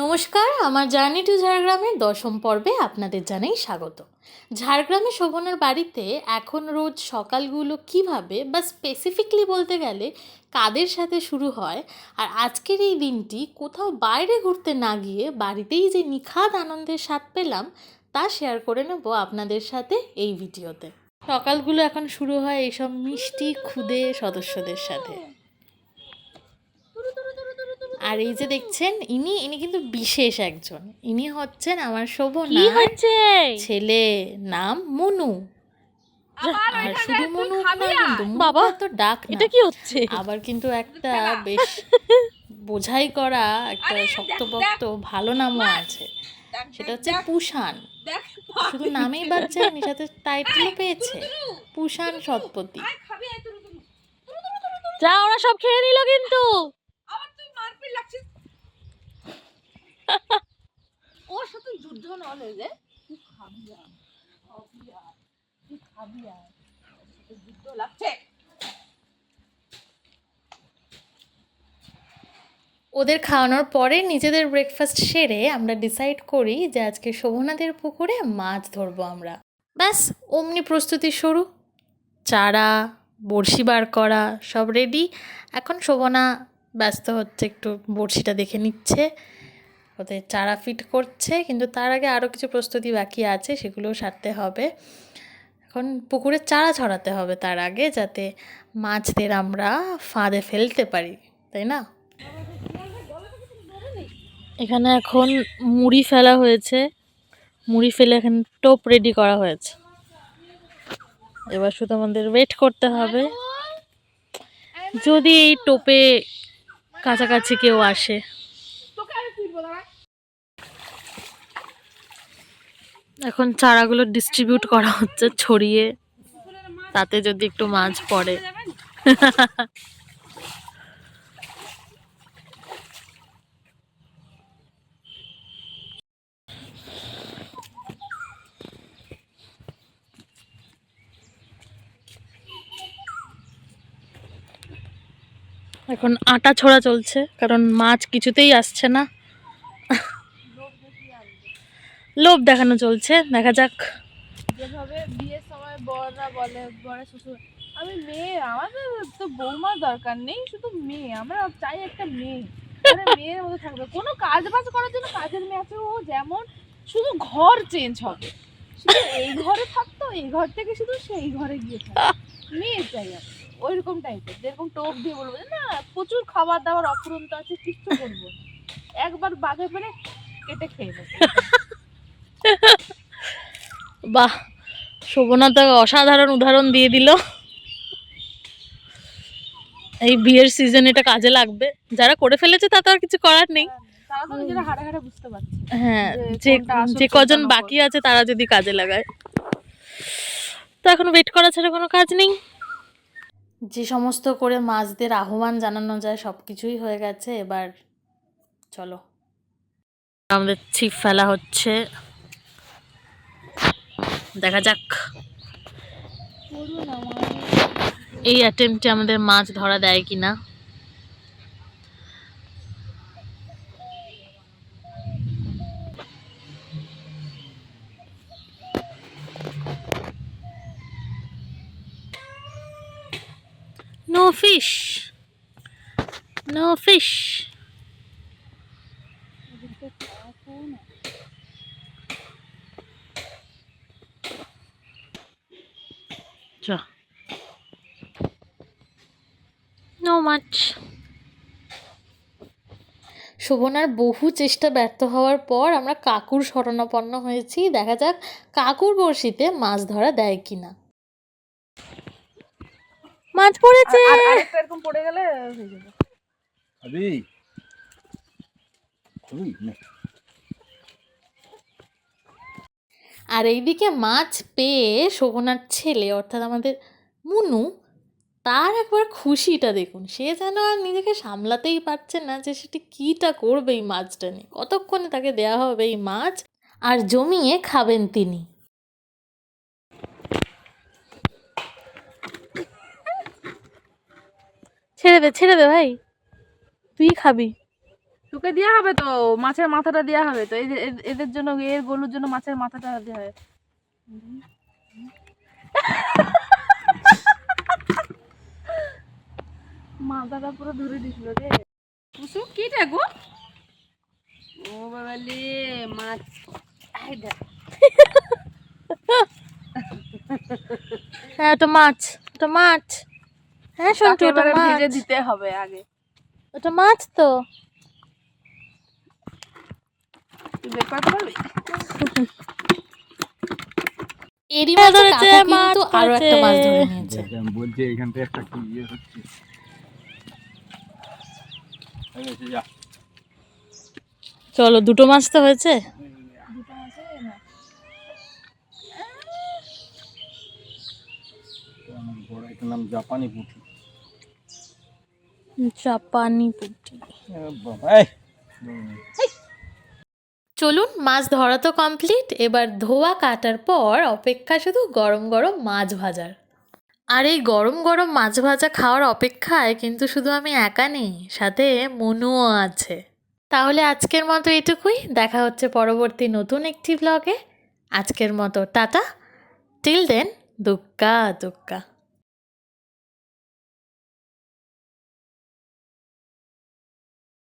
নমস্কার, আমার journey to ঝাড়গ্রামের দশম পর্বে আপনাদের জানাই স্বাগত। ঝাড়গ্রামে শোভনার বাড়িতে এখন রোজ সকালগুলো কীভাবে বা স্পেসিফিকলি বলতে গেলে কাদের সাথে শুরু হয় আর আজকের এই দিনটি কোথাও বাইরে ঘুরতে না গিয়ে বাড়িতেই যে নিখাদ আনন্দের স্বাদ পেলাম তা শেয়ার করে নেব আপনাদের সাথে এই ভিডিওতে। সকালগুলো এখন শুরু হয় এইসব মিষ্টি, ক্ষুদে সদস্যদের সাথে। আর এই যে দেখছেন ইনি ইনি কিন্তু বিশেষ একজন। ইনি হচ্ছেন আমার কি শোভনা হচ্ছে? ছেলে নাম মনু। আর শুধু মনু নয় কিন্তু বাবা, বাবা তো ডাক এটা কি হচ্ছে? আবার কিন্তু একটা বেশ বোঝাই করা একটা শক্তপোক্ত ভালো নামও আছে। সেটা হচ্ছে পুষান। শুধু নামেই বাচ্চা এর সাথে টাইটেলও পেয়েছে। পুষান সৎপতি যা ওরা সব খেয়ে নিল কিন্তু। ওর সাথে যুদ্ধ নলে আর যুদ্ধ লাগছে। ওদের খাওয়ানোর পরে নিজেদের ব্রেকফাস্ট সেরে আমরা ডিসাইড করি যে আজকে শোভনাদের পুকুরে মাছ ধরবো আমরা। ব্যাস, অমনি প্রস্তুতি শুরু। চারা, বড়শি বার করা, সব রেডি এখন শোভনা ব্যস্ত হচ্ছে, একটু বড়শিটা দেখে নিচ্ছে। ওদের চারা ফিট করছে, কিন্তু তার আগে আরও কিছু প্রস্তুতি বাকি আছে, সেগুলোও সারতে হবে। এখন পুকুরে চারা ছড়াতে হবে তার আগে, যাতে মাছদের আমরা ফাঁদে ফেলতে পারি, তাই না? এখানে এখন মুড়ি ফেলা হয়েছে। মুড়ি ফেলে এখানে টোপ রেডি করা হয়েছে। এবার শুধু আমাদের ওয়েট করতে হবে। যদি এই টোপে কাছাকাছি কেউ আসে তোকে আমি ফিরবো দাঁড়া এখন চারাগুলো ডিস্ট্রিবিউট করা হচ্ছে ছড়িয়ে, তাতে যদি একটু মাছ পড়ে। এখন আটা ছোড়া চলছে, কারণ মাছ কিছুতেই আসছে না। লোভ দেখানো চলছে, দেখা যাক। যেভাবে বিয়ের সময় বলে শ্বশুর, আমি মেয়ে তো বৌমার দরকার নেই, শুধু মেয়ে, আমরা চাই একটা মেয়ে। মানে মেয়ের থাকবে। কোনো কাজ বাজ করার জন্য কাজের মেয়ে আছে, ও যেমন শুধু ঘর চেঞ্জ হবে। শুধু এই ঘরে থাকতো, এই ঘর থেকে শুধু সেই ঘরে গিয়ে মেয়ে চাই ওইরকম টাইপের যেরকম টোপ দিয়ে বলব না, প্রচুর খাবার দাবার, অফুরন্ত আছে, কিচ্ছু করব একবার বাঘে ফেলে, কেটে খেয়ে নেব। বাহ শোভনা তো অসাধারণ উদাহরণ দিয়ে দিল। এই বিয়ের সিজন এটা কাজে লাগবে। যারা করে ফেলেছে তা তো আর কিছু করার নেই। তারা তো নিজেরা হাড়ে হাড়ে বুঝতে পারছে হ্যাঁ যে কজন বাকি আছে তারা যদি কাজে লাগায়। তো এখন ওয়েট করা ছাড়া কোনো কাজ নেই। যে সমস্ত করে মাছদের আহ্বান জানানো যায় সব কিছুই হয়ে গেছে এবার চলো। আমাদের ছিপ ফেলা হচ্ছে। দেখা যাক এই অ্যাটেম্পটে আমাদের মাছ ধরা দেয় কিনা No fish. No fish. চ। No much. শোভনার বহু চেষ্টা ব্যর্থ হওয়ার পর আমরা কাকুর শরণাপন্ন হয়েছি। দেখা যাক কাকুর বড়শিতে মাছ ধরা দেয় কিনা। মাছ পড়েছে। এরকম পড়ে গেলে হয়ে যাবে খাবি খাবি নে। আর এইদিকে মাছ পেয়ে শোভনার ছেলে, অর্থাৎ আমাদের মুনু, তার একবার খুশিটা দেখুন। সে যেন আর নিজেকে সামলাতেই পারছে না যে সেটি কীটা করবে এই মাছটা নিয়ে। কতক্ষণে তাকে দেয়া হবে এই মাছ আর জমিয়ে খাবেন তিনি। ছেড়ে দে ছেড়ে দে ভাই। তুই খাবি। তোকে দেওয়া হবে তো মাছের মাথাটা দেওয়া হবে তো এদের জন্য এর গলুর জন্য মাছের মাথাটা দেওয়া হবে। মাথাটা পুরো ধরে দিছিল রে। কুসুম কিটা গো? ও বাবালে মাছ। হ্যাঁ ওটা মাছ ওটা মাছ। হ্যাঁ তাকে ওটা মাছ। দিতে হবে আগে। ওটা মাছ তো। তুই বের করতে পারবি? এরই ধরেছে, কিন্তু আরও একটা মাছ ধরে নিয়েছে। বলছি এখান থেকে একটা কি ইয়ে হচ্ছে। চলো দুটো মাছ তো হয়েছে দুটো আছে না তো আমার বড় একটা নাম জাপানি পুঁটি। জাপানি পুঁটি। বাবা, চলুন মাছ ধরা তো কমপ্লিট এবার ধোয়া কাটার পর অপেক্ষা শুধু গরম গরম মাছ ভাজার। আর এই গরম গরম মাছ ভাজা খাওয়ার অপেক্ষায় কিন্তু শুধু আমি একা নেই, সাথে মনুও আছে। তাহলে আজকের মতো এটুকুই, দেখা হচ্ছে পরবর্তী নতুন একটি ব্লগে আজকের মতো, টাটা। Till then দুক্কা দুক্কা।